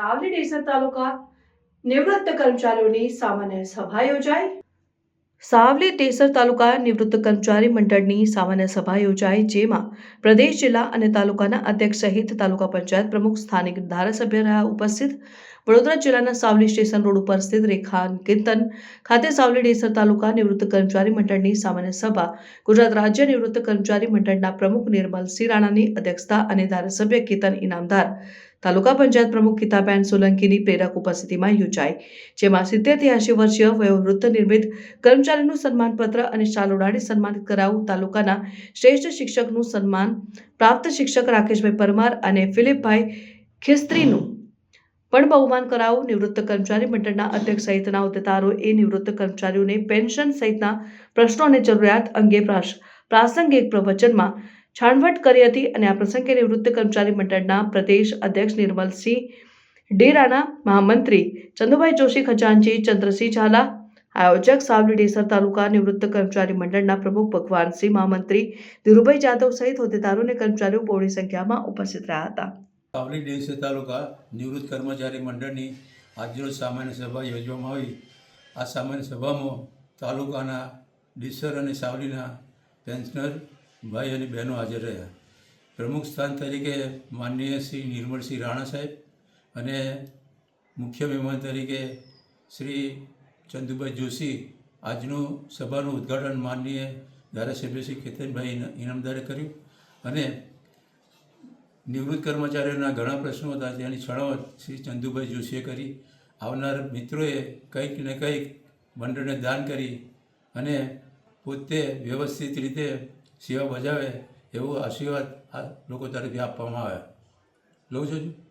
સાવલી ડેસર તાલુકા નિવૃત્ત કર્મચારીઓની સામાન્ય સભા યોજાઈ. સાવલી ટેસર તાલુકા નિવૃત્ત કર્મચારી મંડળની સામાન્ય સભા યોજાઈ, જેમાં પ્રદેશ જિલ્લા અને તાલુકાના અધ્યક્ષ સહિત તાલુકા પંચાયત પ્રમુખ, સ્થાનિક ધારાસભ્ય રહ્યા ઉપસ્થિત. વડોદરા જિલ્લાના સાવલી સ્ટેશન રોડ ઉપર સ્થિત રેખાંકિતન ખાતે સાવલી ડેસર તાલુકા નિવૃત્ત કર્મચારી મંડળની સામાન્ય સભા, ગુજરાત રાજ્ય નિવૃત્ત કર્મચારી મંડળના પ્રમુખ નિર્મલ સિંહ રાણાની અધ્યક્ષતા અને ધારાસભ્ય કેતન ઇનામદાર તાલુકા પંચાયત પ્રમુખ ગીતાબેન સોલંકીની પ્રેરક ઉપસ્થિતિમાં યોજાઈ, જેમાં સિત્તેરથી એંશી વર્ષીય વયોવૃદ્ધ નિર્મિત કર્મચારીનું સન્માનપત્ર અને શાલ ઉડાડી સન્માનિત કરાવું તાલુકાના શ્રેષ્ઠ શિક્ષકનું સન્માન પ્રાપ્ત શિક્ષક રાકેશભાઈ પરમાર અને ફિલિપભાઈ ખિસ્ત્રીનું પણ બહુમાન કરાવું. નિવૃત્ત કર્મચારી મંડળના અધ્યક્ષ સહિતના હોદ્દેદારોએ નિવૃત્ત કર્મચારીઓને પેન્શન સહિતના પ્રશ્નો અને જરૂરિયાત અંગે પ્રાસંગિક પ્રવચનમાં છાણવટ કરી હતી અને આ પ્રસંગે નિવૃત્ત કર્મચારી મંડળના પ્રદેશ અધ્યક્ષ નિર્મલસિંહ ડેરાના મહામંત્રી ચંદુભાઈ જોશી ખજાનજી, ચંદ્રસિંહ ઝાલા, આયોજક સાવલી ડેસર તાલુકા નિવૃત્ત કર્મચારી મંડળના પ્રમુખ ભગવાનસિંહ મહામંત્રી ધીરુભાઈ જાદવ સહિત હોદ્દેદારો અને કર્મચારીઓ બહોળી સંખ્યામાં ઉપસ્થિત રહ્યા હતા. સાવલી ડેસર તાલુકા નિવૃત્ત કર્મચારી મંડળની આજરોજ સામાન્ય સભા યોજવામાં આવી. આ સામાન્ય સભામાં તાલુકાના ડીસર અને સાવલીના પેન્શનર ભાઈ અને બહેનો હાજર રહ્યા. પ્રમુખ સ્થાન તરીકે માનનીય શ્રી નિર્મળસિંહ રાણા સાહેબ અને મુખ્ય મહેમાન તરીકે શ્રી ચંદુભાઈ જોશી આજનું સભાનું ઉદ્ઘાટન માનનીય ધારાસભ્ય શ્રી કેતનભાઈ ઇનામદારે કર્યું અને નિવૃત્ત કર્મચારીઓના ઘણા પ્રશ્નો હતા તેની છણાવટ શ્રી ચંદુભાઈ જોશીએ કરી. આવનાર મિત્રોએ કંઈક ને કંઈક મંડળને દાન કરી અને પોતે વ્યવસ્થિત રીતે સેવા બજાવે એવો આશીર્વાદ આ લોકો તરફથી આપવામાં આવે. લઉં છું